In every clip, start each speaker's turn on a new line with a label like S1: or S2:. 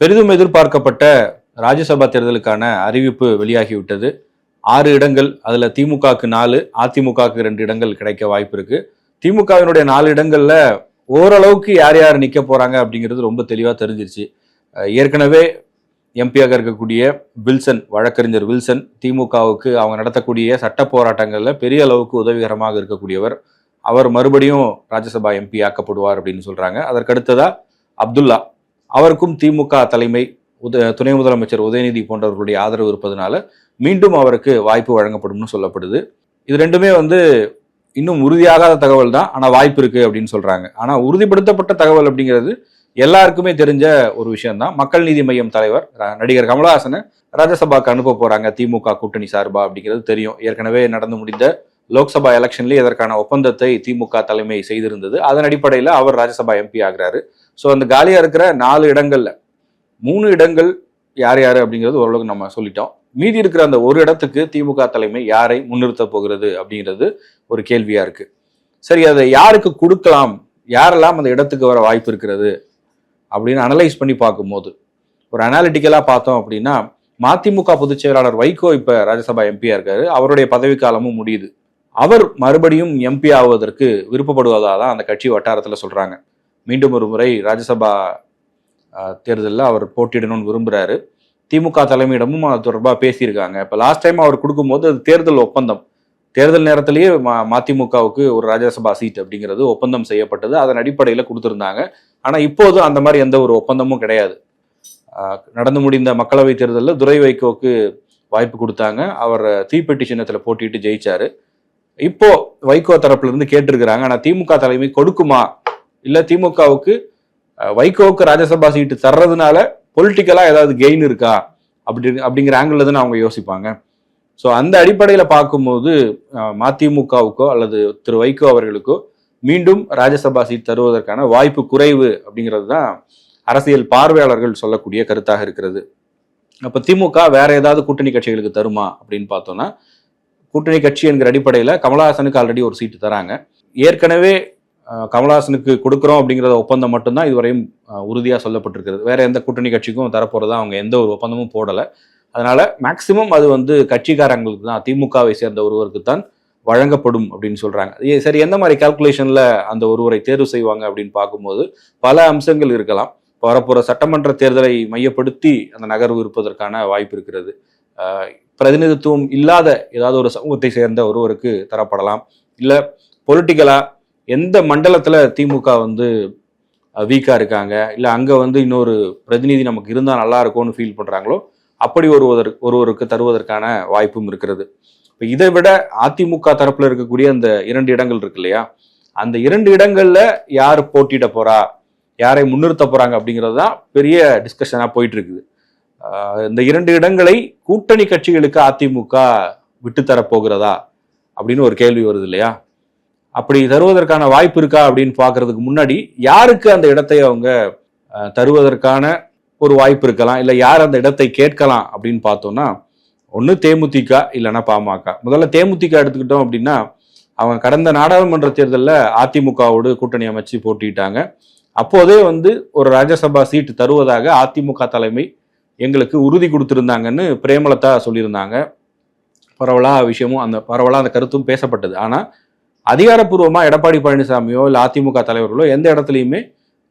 S1: பெரிதும் எதிர்பார்க்கப்பட்ட ராஜ்யசபா தேர்தலுக்கான அறிவிப்பு வெளியாகிவிட்டது. ஆறு இடங்கள் அதில் திமுகவுக்கு நாலு அதிமுகவுக்கு ரெண்டு இடங்கள் கிடைக்க வாய்ப்பு இருக்கு. திமுகவினுடைய நாலு இடங்களில் ஓரளவுக்கு யார் யார் நிற்க போகிறாங்க அப்படிங்கிறது ரொம்ப தெளிவாக தெரிஞ்சிருச்சு. ஏற்கனவே எம்பியாக இருக்கக்கூடிய வில்சன் வழக்கறிஞர் வில்சன் திமுகவுக்கு அவங்க நடத்தக்கூடிய சட்ட போராட்டங்களில் பெரிய அளவுக்கு உதவிகரமாக இருக்கக்கூடியவர். அவர் மறுபடியும் ராஜ்யசபா எம்பி ஆக்கப்படுவார் அப்படின்னு சொல்கிறாங்க அதற்கடுத்ததாக அப்துல்லா. அவருக்கும் திமுக தலைமை உத துணை முதலமைச்சர் உதயநிதி போன்றவர்களுடைய ஆதரவு இருப்பதனால மீண்டும் அவருக்கு வாய்ப்பு வழங்கப்படும்னு சொல்லப்படுது. இது ரெண்டுமே வந்து இன்னும் உறுதியாகாத தகவல் தான். ஆனால் வாய்ப்பு இருக்குது அப்படின்னு சொல்கிறாங்க ஆனால் உறுதிப்படுத்தப்பட்ட தகவல் அப்படிங்கிறது எல்லாருக்குமே தெரிஞ்ச ஒரு விஷயம்தான் மக்கள் நீதி மையம் தலைவர் நடிகர் கமலஹாசனை ராஜ்யசபாக்கு அனுப்ப போகிறாங்க திமுக கூட்டணி சார்பா அப்படிங்கிறது தெரியும். ஏற்கனவே நடந்து முடிந்த லோக்சபா எலெக்ஷன்லேயே இதற்கான ஒப்பந்தத்தை திமுக தலைமை செய்திருந்தது. அதன் அடிப்படையில் அவர் ராஜ்யசபா எம்பி ஆகிறாரு. ஸோ அந்த காலியாக இருக்கிற நாலு இடங்களில் மூணு இடங்கள் யார் யார் அப்படிங்கிறது ஓரளவுக்கு நம்ம சொல்லிட்டோம். மீதி இருக்கிற அந்த ஒரு இடத்துக்கு திமுக தலைமை யாரை முன்னிறுத்த போகிறது அப்படிங்கிறது ஒரு கேள்வியாக இருக்குது சரி அதை யாருக்கு கொடுக்கலாம்? யாரெல்லாம் அந்த இடத்துக்கு வர வாய்ப்பு இருக்கிறது? அப்படின்னு அனலைஸ் பண்ணி பார்க்கும்போது ஒரு அனாலிட்டிக்கலாக பார்த்தோம் அப்படின்னா மதிமுக பொதுச் செயலாளர் வைகோ இப்போ ராஜ்யசபா எம்பியா இருக்காரு. அவருடைய பதவிக்காலமும் முடியுது. அவர் மறுபடியும் எம்பி ஆவதற்கு விருப்பப்படுவதாக தான் அந்த கட்சி வட்டாரத்தில் சொல்கிறாங்க மீண்டும் ஒரு முறை ராஜ்யசபா தேர்தலில் அவர் போட்டியிடணும்னு விரும்புகிறாரு திமுக தலைமையிடமும் அது தொடர்பாக பேசியிருக்காங்க. இப்போ லாஸ்ட் டைம் அவர் கொடுக்கும்போது அது தேர்தல் ஒப்பந்தம். தேர்தல் நேரத்திலேயே மா மதிமுகவுக்கு ஒரு ராஜ்யசபா சீட் அப்படிங்கிறது ஒப்பந்தம் செய்யப்பட்டது. அதன் அடிப்படையில் கொடுத்துருந்தாங்க. ஆனால் இப்போது அந்த மாதிரி எந்த ஒரு ஒப்பந்தமும் கிடையாது. நடந்து முடிந்த மக்களவை தேர்தலில் துரை வைகோவுக்கு வாய்ப்பு கொடுத்தாங்க. அவர் தீப்பெட்டி சின்னத்தில் போட்டிட்டு ஜெயிச்சார். இப்போ வைகோ தரப்புலேருந்து கேட்டிருக்கிறாங்க. ஆனால் திமுக தலைமை கொடுக்குமா இல்லை திமுகவுக்கு வைகோவுக்கு ராஜ்யசபா சீட்டு தர்றதுனால பொலிட்டிக்கலா ஏதாவது கெயின் இருக்கா? அப்படி அப்படிங்கிற ஆங்கிள் தான் அவங்க யோசிப்பாங்க. ஸோ அந்த அடிப்படையில் பார்க்கும்போது மதிமுகவுக்கோ அல்லது திரு வைகோ அவர்களுக்கோ மீண்டும் ராஜ்யசபா சீட் தருவதற்கான வாய்ப்பு குறைவு அப்படிங்கிறது தான் அரசியல் பார்வையாளர்கள் சொல்லக்கூடிய கருத்தாக இருக்கிறது. அப்போ திமுக வேற ஏதாவது கூட்டணி கட்சிகளுக்கு தருமா அப்படின்னு பார்த்தோம்னா கூட்டணி கட்சி என்கிற அடிப்படையில் கமலஹாசனுக்கு ஆல்ரெடி ஒரு சீட்டு தராங்க. ஏற்கனவே கமலஹாசனுக்கு கொடுக்குறோம் அப்படிங்கிறத ஒப்பந்தம் மட்டும்தான் இதுவரையும் உறுதியாக சொல்லப்பட்டிருக்கிறது. வேற எந்த கூட்டணி கட்சிக்கும் தரப்போகிறதா அவங்க எந்த ஒரு ஒப்பந்தமும் போடலை. அதனால மேக்சிமம் அது வந்து கட்சிக்காரங்களுக்கு தான் திமுகவை சேர்ந்த ஒருவருக்கு தான் வழங்கப்படும் அப்படின்னு சொல்றாங்க. சரி எந்த மாதிரி கால்குலேஷன்ல அந்த ஒருவரை தேர்வு செய்வாங்க அப்படின்னு பார்க்கும்போது பல அம்சங்கள் இருக்கலாம். வரப்போற சட்டமன்ற தேர்தலை மையப்படுத்தி அந்த நகர்வு இருப்பதற்கான வாய்ப்பு இருக்கிறது. பிரதிநிதித்துவம் இல்லாத ஏதாவது ஒரு சமூகத்தை சேர்ந்த ஒருவருக்கு தரப்படலாம். இல்லை பொலிட்டிக்கலாக எந்த மண்டலத்தில் திமுக வந்து வீக்காக இருக்காங்க? இல்லை அங்கே வந்து இன்னொரு பிரதிநிதி நமக்கு இருந்தால் நல்லா இருக்கும்னு ஃபீல் பண்ணுறாங்களோ அப்படி ஒருவர் ஒருவருக்கு தருவதற்கான வாய்ப்பும் இருக்கிறது. இப்போ இதை விட அதிமுக தரப்பில் இருக்கக்கூடிய அந்த இரண்டு இடங்கள் இருக்கு இல்லையா? அந்த இரண்டு இடங்களில் யார் போட்டியிட போகிறா யாரை முன்னிறுத்த போகிறாங்க அப்படிங்கிறது தான் பெரிய டிஸ்கஷனாக போயிட்டு இருக்குது இந்த இரண்டு இடங்களை கூட்டணி கட்சிகளுக்கு அதிமுக விட்டுத்தர போகிறதா? அப்படின்னு ஒரு கேள்வி வருது இல்லையா? அப்படி தருவதற்கான வாய்ப்பு இருக்கா அப்படின்னு பார்க்கறதுக்கு முன்னாடி யாருக்கு அந்த இடத்தை அவங்க தருவதற்கான ஒரு வாய்ப்பு இருக்கலாம்? இல்லை யார் அந்த இடத்தை கேட்கலாம் அப்படின்னு பார்த்தோம்னா ஒன்று தேமுதிக இல்லைன்னா பாமக. முதல்ல தேமுதிக எடுத்துக்கிட்டோம் அப்படின்னா அவங்க கடந்த நாடாளுமன்ற தேர்தலில் அதிமுகவோடு கூட்டணி அமைச்சு போட்டிட்டாங்க. அப்போதே வந்து ஒரு ராஜ்யசபா சீட்டு தருவதாக அதிமுக தலைமை எங்களுக்கு உறுதி கொடுத்துருந்தாங்கன்னு பிரேமலதா சொல்லியிருந்தாங்க. பரவலாக விஷயமும் அந்த பரவலாக அந்த கருத்தும் பேசப்பட்டது. ஆனால் அதிகாரப்பூர்வமா எடப்பாடி பழனிசாமியோ இல்லை அதிமுக தலைவர்களோ எந்த இடத்துலையுமே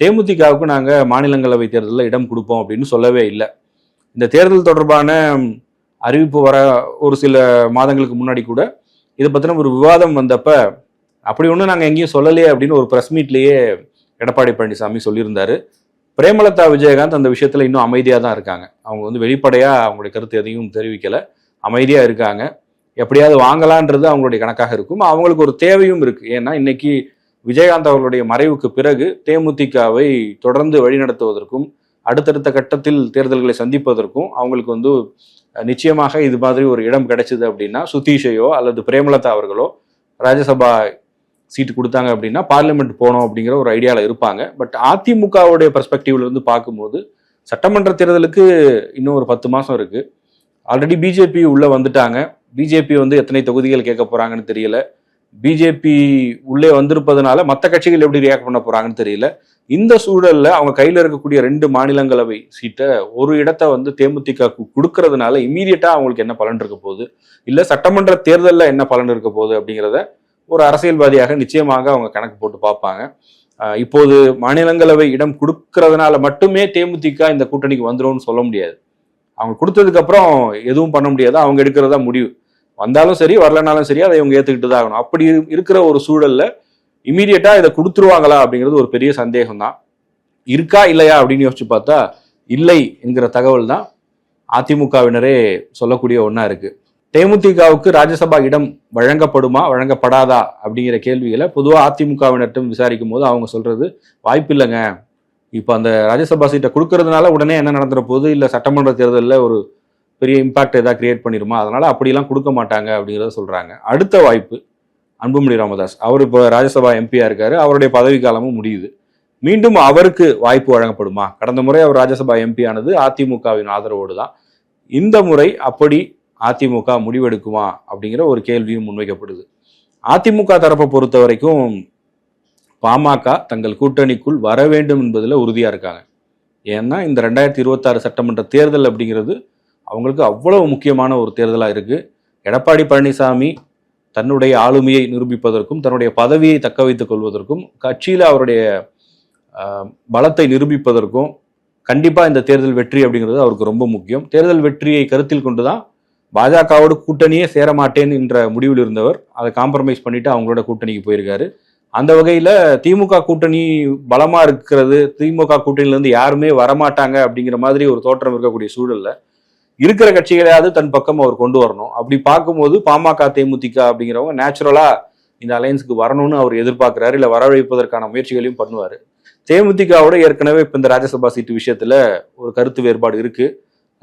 S1: தேமுதிகவுக்கு நாங்கள் மாநிலங்களவை தேர்தலில் இடம் கொடுப்போம் அப்படின்னு சொல்லவே இல்லை. இந்த தேர்தல் தொடர்பான அறிவிப்பு வர ஒரு சில மாதங்களுக்கு முன்னாடி கூட இதை பற்றின ஒரு விவாதம் வந்தப்ப அப்படி ஒன்றும் நாங்கள் எங்கேயும் சொல்லலையே அப்படின்னு ஒரு ப்ரெஸ் மீட்லேயே எடப்பாடி பழனிசாமி சொல்லியிருந்தாரு. பிரேமலதா விஜயகாந்த் அந்த விஷயத்தில் இன்னும் அமைதியாக தான் இருக்காங்க. அவங்க வந்து வெளிப்படையாக அவங்களுடைய கருத்து எதையும் தெரிவிக்கலை. அமைதியாக இருக்காங்க. எப்படியாவது வாங்கலான்றது அவங்களுடைய கணக்காக இருக்கும். அவங்களுக்கு ஒரு தேவையும் இருக்கு. ஏன்னா இன்னைக்கு விஜயகாந்த் அவர்களுடைய மறைவுக்கு பிறகு தேமுதிகவை தொடர்ந்து வழிநடத்துவதற்கும் அடுத்தடுத்த கட்டத்தில் தேர்தல்களை சந்திப்பதற்கும் அவங்களுக்கு வந்து நிச்சயமாக இது மாதிரி ஒரு இடம் கிடைச்சது அப்படின்னா சுதீஷையோ அல்லது பிரேமலதா அவர்களோ ராஜ்யசபா சீட்டு கொடுத்தாங்க அப்படின்னா பார்லிமெண்ட் போனோம் அப்படிங்கிற ஒரு ஐடியாவில் இருப்பாங்க. பட் அதிமுகவுடைய பெர்ஸ்பெக்டிவ்ல இருந்து பார்க்கும்போது சட்டமன்ற தேர்தலுக்கு இன்னும் ஒரு பத்து மாசம் இருக்கு. ஆல்ரெடி பிஜேபி உள்ள வந்துட்டாங்க. பிஜேபி வந்து எத்தனை தொகுதிகள் கேட்க போகிறாங்கன்னு தெரியல. பிஜேபி உள்ளே வந்திருப்பதனால மற்ற கட்சிகள் எப்படி ரியாக்ட் பண்ண போகிறாங்கன்னு தெரியல. இந்த சூழலில் அவங்க கையில் இருக்கக்கூடிய ரெண்டு மாநிலங்களவை சீட்டை ஒரு இடத்த வந்து தேமுதிக கொடுக்கறதுனால இமீடியட்டாக அவங்களுக்கு என்ன பலன் இருக்க போகுது? இல்லை சட்டமன்ற தேர்தலில் என்ன பலன் இருக்க போகுது அப்படிங்கிறத ஒரு அரசியல்வாதியாக நிச்சயமாக அவங்க கணக்கு போட்டு பார்ப்பாங்க. இப்போது மாநிலங்களவை இடம் கொடுக்கறதுனால மட்டுமே தேமுதிக இந்த கூட்டணிக்கு வந்துரும்னு சொல்ல முடியாது. அவங்க கொடுத்ததுக்கு அப்புறம் எதுவும் பண்ண முடியாது. அவங்க எடுக்கிறதா முடிவு. வந்தாலும் சரி வரலனாலும் சரி அதை இவங்க ஏற்றுக்கிட்டு தான் ஆகணும். அப்படி இருக்கிற ஒரு சூழலில் இமீடியட்டாக இதை கொடுத்துருவாங்களா அப்படிங்கிறது ஒரு பெரிய சந்தேகம் தான் இருக்கா இல்லையா அப்படின்னு யோசிச்சு பார்த்தா இல்லை என்கிற தகவல் தான் அதிமுகவினரே சொல்லக்கூடிய ஒன்றா இருக்குது தேமுதிகவுக்கு ராஜ்யசபா இடம் வழங்கப்படுமா வழங்கப்படாதா அப்படிங்கிற கேள்விகளை பொதுவாக அதிமுகவினர்கிட்ட விசாரிக்கும் போது அவங்க சொல்கிறது வாய்ப்பு இல்லைங்க இப்போ அந்த ராஜ்யசபா சீட்டை கொடுக்கறதுனால உடனே என்ன நடந்துற போகுது? இல்லை சட்டமன்ற தேர்தலில் ஒரு பெரிய இம்பாக்ட் ஏதாவது கிரியேட் பண்ணிடுமா அதனால் அப்படிலாம் கொடுக்க மாட்டாங்க அப்படிங்கிறத சொல்கிறாங்க அடுத்த வாய்ப்பு அன்புமணி ராமதாஸ். அவர் இப்போ ராஜ்யசபா எம்பியாக இருக்கார். அவருடைய பதவிக்காலமும் முடியுது. மீண்டும் அவருக்கு வாய்ப்பு வழங்கப்படுமா? கடந்த முறை அவர் ராஜ்யசபா எம்பி ஆனது அதிமுகவின் ஆதரவோடு தான். இந்த முறை அப்படி அதிமுக முடிவெடுக்குமா? அப்படிங்கிற ஒரு கேள்வியும் முன்வைக்கப்படுது. அதிமுக தரப்பை பொறுத்த வரைக்கும் பாமக தங்கள் கூட்டணிக்குள் வர வேண்டும் என்பதில் உறுதியாக இருக்காங்க. ஏன்னா இந்த ரெண்டாயிரத்தி இருபத்தாறு சட்டமன்ற தேர்தல் அப்படிங்கிறது அவங்களுக்கு அவ்வளவு முக்கியமான ஒரு தேர்தலாக இருக்குது எடப்பாடி பழனிசாமி தன்னுடைய ஆளுமையை நிரூபிப்பதற்கும் தன்னுடைய பதவியை தக்க வைத்துக் கொள்வதற்கும் கட்சியில் அவருடைய பலத்தை நிரூபிப்பதற்கும் கண்டிப்பாக இந்த தேர்தல் வெற்றி அப்படிங்கிறது அவருக்கு ரொம்ப முக்கியம். தேர்தல் வெற்றியை கருத்தில் கொண்டு தான் பாஜகவோட கூட்டணியே சேர மாட்டேன் என்ற முடிவில் இருந்தவர். அதை காம்ப்ரமைஸ் பண்ணிட்டு அவங்களோட கூட்டணிக்கு போயிருக்காரு. அந்த வகையில் திமுக கூட்டணி பலமாக இருக்கிறது. திமுக கூட்டணியிலேருந்து யாருமே வரமாட்டாங்க அப்படிங்கிற மாதிரி ஒரு தோற்றம் இருக்கக்கூடிய சூழலில் இருக்கிற கட்சிகளையாவது தன் பக்கம் அவர் கொண்டு வரணும். அப்படி பார்க்கும்போது பாமக தேமுதிக அப்படிங்கிறவங்க நேச்சுரலா இந்த அலையன்ஸுக்கு வரணும்னு அவர் எதிர்பார்க்கிறாரு இல்லை வரவழைப்பதற்கான முயற்சிகளையும் பண்ணுவார். தேமுதிகவோட ஏற்கனவே இப்போ இந்த ராஜ்யசபா சீட்டு விஷயத்தில் ஒரு கருத்து வேறுபாடு இருக்குது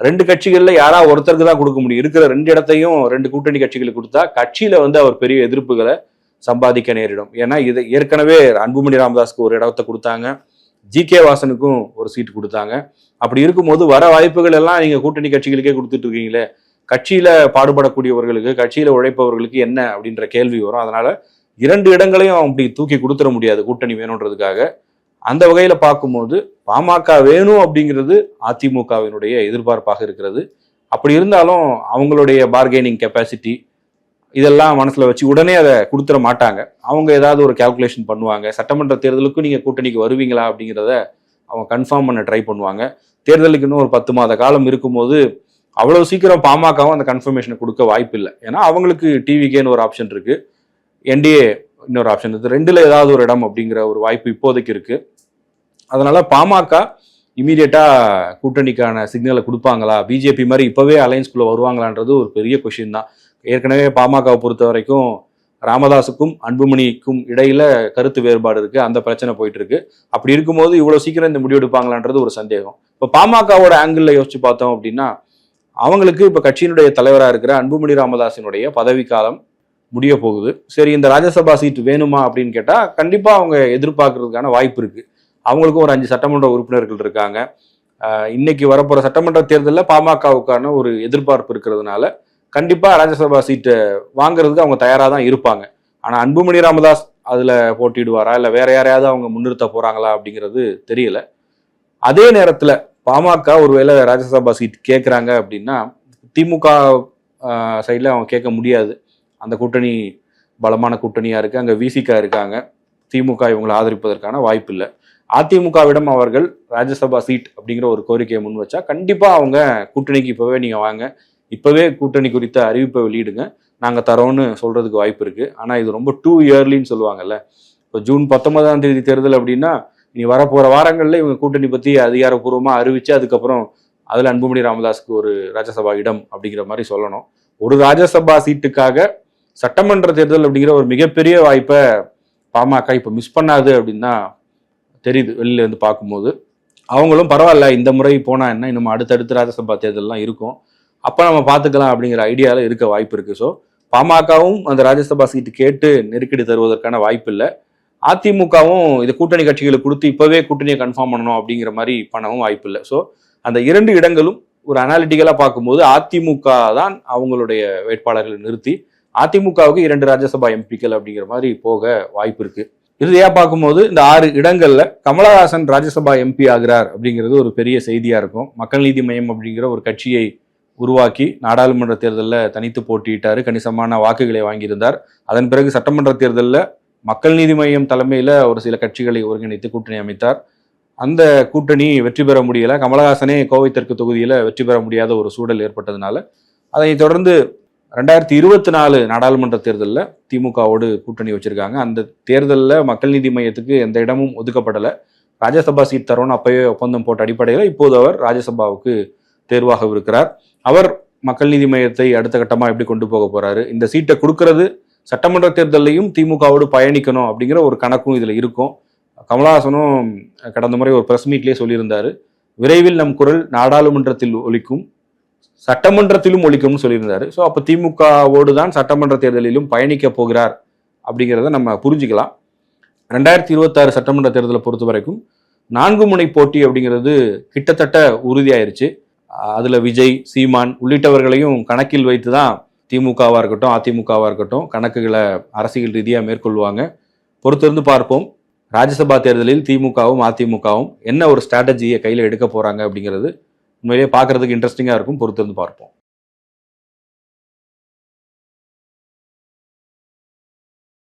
S1: ரெண்டு கட்சிகளில் யாரா ஒருத்தருக்கு தான் கொடுக்க முடியும். இருக்கிற ரெண்டு இடத்தையும் ரெண்டு கூட்டணி கட்சிகளுக்கு கொடுத்தா கட்சியில் வந்து அவர் பெரிய எதிர்ப்புகளை சம்பாதிக்க நேரிடும். ஏன்னா இது ஏற்கனவே அன்புமணி ராமதாஸ்க்கு ஒரு இடத்தை கொடுத்தாங்க. ஜி கே வாசனுக்கும் ஒரு சீட் கொடுத்தாங்க. அப்படி இருக்கும்போது வர வாய்ப்புகள் எல்லாம் நீங்கள் கூட்டணி கட்சிகளுக்கே கொடுத்துட்டு இருக்கீங்களே? கட்சியில் பாடுபடக்கூடியவர்களுக்கு கட்சியில் உழைப்பவர்களுக்கு என்ன அப்படின்ற கேள்வி வரும். அதனால் இரண்டு இடங்களையும் அப்படி தூக்கி கொடுத்துட முடியாது கூட்டணி வேணுன்றதுக்காக. அந்த வகையில் பார்க்கும்போது பாமக வேணும் அப்படிங்கிறது அதிமுகவினுடைய எதிர்பார்ப்பாக இருக்கிறது. அப்படி இருந்தாலும் அவங்களுடைய பார்கெனிங் கெப்பாசிட்டி இதெல்லாம் மனசில் வச்சு உடனே அதை கொடுத்துட மாட்டாங்க. அவங்க ஏதாவது ஒரு கால்குலேஷன் பண்ணுவாங்க. சட்டமன்ற தேர்தலுக்கும் நீங்கள் கூட்டணிக்கு வருவீங்களா அப்படிங்கிறத அவங்க கன்ஃபார்ம் பண்ண ட்ரை பண்ணுவாங்க. தேர்தலுக்கு இன்னும் ஒரு பத்து மாத காலம் இருக்கும்போது அவ்வளோ சீக்கிரம் பாமகவும் அந்த கன்ஃபர்மேஷனை கொடுக்க வாய்ப்பு இல்லை. ஏன்னா அவங்களுக்கு டிவிக்கேன்னு ஒரு ஆப்ஷன் இருக்குது என்டிஏ இன்னொரு ஆப்ஷன் இருக்குது ரெண்டில் ஏதாவது ஒரு இடம் அப்படிங்கிற ஒரு வாய்ப்பு இப்போதைக்கு இருக்குது அதனால் பாமக இமீடியட்டாக கூட்டணிக்கான சிக்னலை கொடுப்பாங்களா? பிஜேபி மாதிரி இப்போவே அலையன்ஸ்குள்ளே வருவாங்களான்றது ஒரு பெரிய கொஷின் தான். ஏற்கனவே பாமகவை பொறுத்த வரைக்கும் ராமதாஸுக்கும் அன்புமணிக்கும் இடையில கருத்து வேறுபாடு இருக்கு. அந்த பிரச்சனை போயிட்டு இருக்கு அப்படி இருக்கும்போது இவ்வளவு சீக்கிரம் இந்த முடிவு எடுப்பாங்களான்றது ஒரு சந்தேகம். இப்போ பாமகவோட ஆங்கிள் யோசிச்சு பார்த்தோம் அப்படின்னா அவங்களுக்கு இப்போ கட்சியினுடைய தலைவராக இருக்கிற அன்புமணி ராமதாசினுடைய பதவிக்காலம் முடிய போகுது. சரி இந்த ராஜ்யசபா சீட் வேணுமா அப்படின்னு கேட்டால் கண்டிப்பாக அவங்க எதிர்பார்க்கறதுக்கான வாய்ப்பு இருக்கு. அவங்களுக்கும் ஒரு அஞ்சு சட்டமன்ற உறுப்பினர்கள் இருக்காங்க. இன்னைக்கு வரப்போகிற சட்டமன்ற தேர்தலில் பாமகவுக்கான ஒரு எதிர்பார்ப்பு இருக்கிறதுனால கண்டிப்பாக ராஜ்யசபா சீட்டை வாங்குறதுக்கு அவங்க தயாராக தான் இருப்பாங்க. ஆனால் அன்புமணி ராமதாஸ் அதில் போட்டிடுவாரா இல்லை வேற யாரையாவது அவங்க முன்னிறுத்த போகிறாங்களா அப்படிங்கிறது தெரியல. அதே நேரத்தில் பாமக ஒருவேளை ராஜ்யசபா சீட் கேட்குறாங்க அப்படின்னா திமுக சைடில் அவங்க கேட்க முடியாது. அந்த கூட்டணி பலமான கூட்டணியாக இருக்குது அங்கே விசிகா இருக்காங்க. திமுக இவங்களை ஆதரிப்பதற்கான வாய்ப்பு இல்லை. அதிமுகவிடம் அவர்கள் ராஜ்யசபா சீட் அப்படிங்கிற ஒரு கோரிக்கையை முன் வச்சா கண்டிப்பாக அவங்க கூட்டணிக்கு இப்போவே நீங்கள் வாங்க. இப்போவே கூட்டணி குறித்த அறிவிப்பை வெளியிடுங்க. நாங்கள் தரோன்னு சொல்கிறதுக்கு வாய்ப்பு இருக்குது ஆனால் இது ரொம்ப டூ இயர்லின்னு சொல்லுவாங்கல்ல. இப்போ ஜூன் பத்தொன்பதாம் தேதி தேர்தல் அப்படின்னா இனி வரப்போகிற வாரங்களில் இவங்க கூட்டணி பற்றி அதிகாரப்பூர்வமாக அறிவித்து அதுக்கப்புறம் அதில் அன்புமணி ராமதாஸுக்கு ஒரு ராஜ்யசபா இடம் அப்படிங்கிற மாதிரி சொல்லணும். ஒரு ராஜ்யசபா சீட்டுக்காக சட்டமன்ற தேர்தல் அப்படிங்கிற ஒரு மிகப்பெரிய வாய்ப்பை பாமக இப்போ மிஸ் பண்ணாது அப்படின்னு தான் தெரியுது வெளியில இருந்து பார்க்கும்போது. அவங்களும் பரவாயில்ல இந்த முறை போனால் என்ன இன்னும் அடுத்தடுத்து ராஜ்யசபா தேர்தல்லாம் இருக்கும். அப்போ நம்ம பார்த்துக்கலாம் அப்படிங்கிற ஐடியாவில் இருக்க வாய்ப்பு இருக்குது ஸோ பாமகவும் அந்த ராஜ்யசபா சீட்டு கேட்டு நெருக்கடி தருவதற்கான வாய்ப்பு இல்லை. அதிமுகவும் இது கூட்டணி கட்சிகளுக்கு கொடுத்து இப்போவே கூட்டணியை கன்ஃபார்ம் பண்ணணும் அப்படிங்கிற மாதிரி பண்ணவும் வாய்ப்பு இல்லை. ஸோ அந்த இரண்டு இடங்களும் ஒரு அனாலிட்டிக்கலாக பார்க்கும்போது அதிமுக தான் அவங்களுடைய வேட்பாளர்களை நிறுத்தி அதிமுகவுக்கு இரண்டு ராஜ்யசபா எம்பிக்கள் அப்படிங்கிற மாதிரி போக வாய்ப்பு இருக்கு. இறுதியாக பார்க்கும்போது இந்த ஆறு இடங்கள்ல கமலஹாசன் ராஜ்யசபா எம்பி ஆகிறார் அப்படிங்கிறது ஒரு பெரிய செய்தியா இருக்கும். மக்கள் நீதி மையம் அப்படிங்கிற ஒரு கட்சியை உருவாக்கி நாடாளுமன்ற தேர்தலில் தனித்து போட்டியிட்டார் கணிசமான வாக்குகளை வாங்கியிருந்தார். அதன் பிறகு சட்டமன்ற தேர்தலில் மக்கள் நீதி மையம் தலைமையில் ஒரு சில கட்சிகளை ஒருங்கிணைத்து கூட்டணி அமைத்தார். அந்த கூட்டணி வெற்றி பெற முடியல. கமலஹாசனே கோவை தெற்கு தொகுதியில் வெற்றி பெற முடியாத ஒரு சூழல் ஏற்பட்டதுனால அதை தொடர்ந்து ரெண்டாயிரத்தி இருபத்தி நாலு நாடாளுமன்ற தேர்தலில் திமுகவோடு கூட்டணி வச்சுருக்காங்க. அந்த தேர்தலில் மக்கள் நீதி மையத்துக்கு எந்த இடமும் ஒதுக்கப்படலை. ராஜ்யசபா சீட் தரோன்னு அப்பவே ஒப்பந்தம் போட்ட அடிப்படையில் இப்போது அவர் ராஜ்யசபாவுக்கு தேர்வாகவிருக்கிறார். அவர் மக்கள் நீதி மையத்தை அடுத்த கட்டமாக எப்படி கொண்டு போக போறாரு? இந்த சீட்டை கொடுக்கறது சட்டமன்ற தேர்தலையும் திமுகவோடு பயணிக்கணும் அப்படிங்கிற ஒரு கணக்கும் இதில் இருக்கும். கமலஹாசனும் கடந்த முறை ஒரு பிரஸ் மீட்லேயே சொல்லியிருந்தார். விரைவில் நம் குரல் நாடாளுமன்றத்தில் ஒழிக்கும் சட்டமன்றத்திலும் ஒழிக்கும்னு சொல்லியிருந்தாரு. ஸோ அப்போ திமுகவோடு தான் சட்டமன்ற தேர்தலிலும் பயணிக்க போகிறார் அப்படிங்கிறத நம்ம புரிஞ்சுக்கலாம். ரெண்டாயிரத்தி இருபத்தாறு சட்டமன்ற தேர்தலை பொறுத்த வரைக்கும் நான்கு முனை போட்டி அப்படிங்கிறது கிட்டத்தட்ட உறுதியாயிருச்சு. அதில் விஜய் சீமான் உள்ளிட்டவர்களையும் கணக்கில் வைத்து தான் திமுகவாக இருக்கட்டும் அதிமுகவாக இருக்கட்டும் கணக்குகளை அரசியல் ரீதியாக மேற்கொள்வாங்க. பொறுத்திருந்து பார்ப்போம். ராஜ்யசபா தேர்தலில் திமுகவும் அதிமுகவும் என்ன ஒரு ஸ்ட்ராட்டஜியை கையில் எடுக்க போகிறாங்க அப்படிங்கிறது உண்மையிலேயே பார்க்குறதுக்கு இன்ட்ரெஸ்டிங்காக இருக்கும். பொறுத்திருந்து பார்ப்போம்.